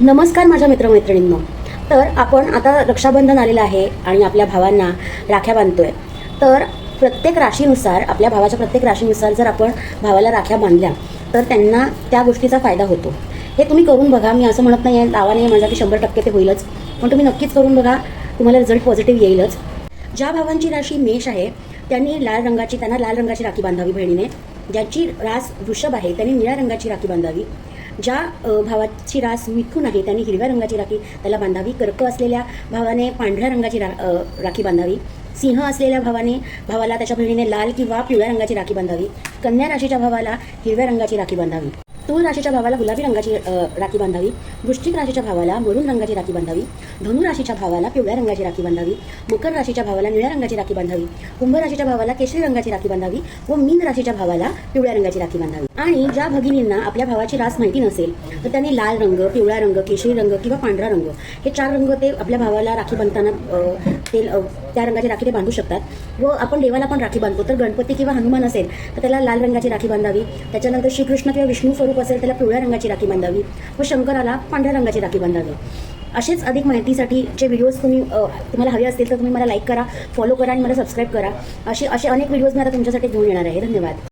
नमस्कार माझ्या मित्रमैत्रिणींनो. तर आपण आता रक्षाबंधन आलेलं आहे आणि आपल्या भावांना राख्या बांधतोय. तर प्रत्येक राशीनुसार आपल्या भावाच्या प्रत्येक राशीनुसार जर आपण भावाला राख्या बांधल्या तर त्यांना त्या गोष्टीचा फायदा होतो. हे तुम्ही करून बघा. मी असं म्हणत नाही आहे दावा नाही माझा की शंभर टक्के ते होईलच. पण तुम्ही नक्कीच करून बघा तुम्हाला रिझल्ट पॉझिटिव्ह येईलच. ज्या भावांची राशी मेष आहे त्यांनी लाल रंगाची त्यांना लाल रंगाची राखी बांधावी बहिणीने. ज्याची रास वृषभ आहे त्यांनी निळ्या रंगाची राखी बांधावी. ज्या भावाची रास मिथून आहे त्याने हिरव्या रंगाची राखी त्याला बांधावी कर्क असलेल्या भावाने पांढऱ्या रंगाची रा राखी बांधावी सिंह असलेल्या भावाने भावाला त्याच्या बहिणीने लाल किंवा पिवळ्या रंगाची राखी बांधावी कन्या राशीच्या भावाला हिरव्या रंगाची राखी बांधावी. तूळ राशीच्या भावाला गुलाबी रंगाची राखी बांधावी. वृश्चिक राशीच्या भावाला मरून रंगाची राखी बांधावी. धनु राशीच्या भावाला पिवळ्या रंगाची राखी बांधावी. मकर राशीच्या भावाला निळ्या रंगाची राखी बांधावी. कुंभ राशीच्या भावाला केशरी रंगाची राखी बांधावी व मीन राशीच्या भावाला पिवळ्या रंगाची राखी बांधावी. आणि ज्या भगिनींना आपल्या भावाची रास माहिती नसेल तर त्यांनी लाल रंग पिवळा रंग केशरी रंग किंवा पांढरा रंग हे चार रंग ते आपल्या भावाला राखी बांधताना अ, ते त्या रंगाची राखी ते बांधू शकतात. व आपण देवाला पण राखी बांधतो. तर गणपती किंवा हनुमान असेल तर त्याला लाल रंगाची राखी बांधावी. त्याच्यानंतर श्रीकृष्ण किंवा विष्णू स्वरूप असेल त्याला पिवळ्या रंगाची राखी बांधावी. व शंकराला पांढऱ्या रंगाची राखी बांधावी. असेच अधिक माहितीसाठी जे व्हिडिओज तुम्ही तुम्हाला हवे असतील तर तुम्ही मला लाईक करा फॉलो करा आणि मला सबस्क्राईब करा. असे असे अनेक व्हिडिओज मी आता तुमच्यासाठी घेऊन येणार आहे. धन्यवाद.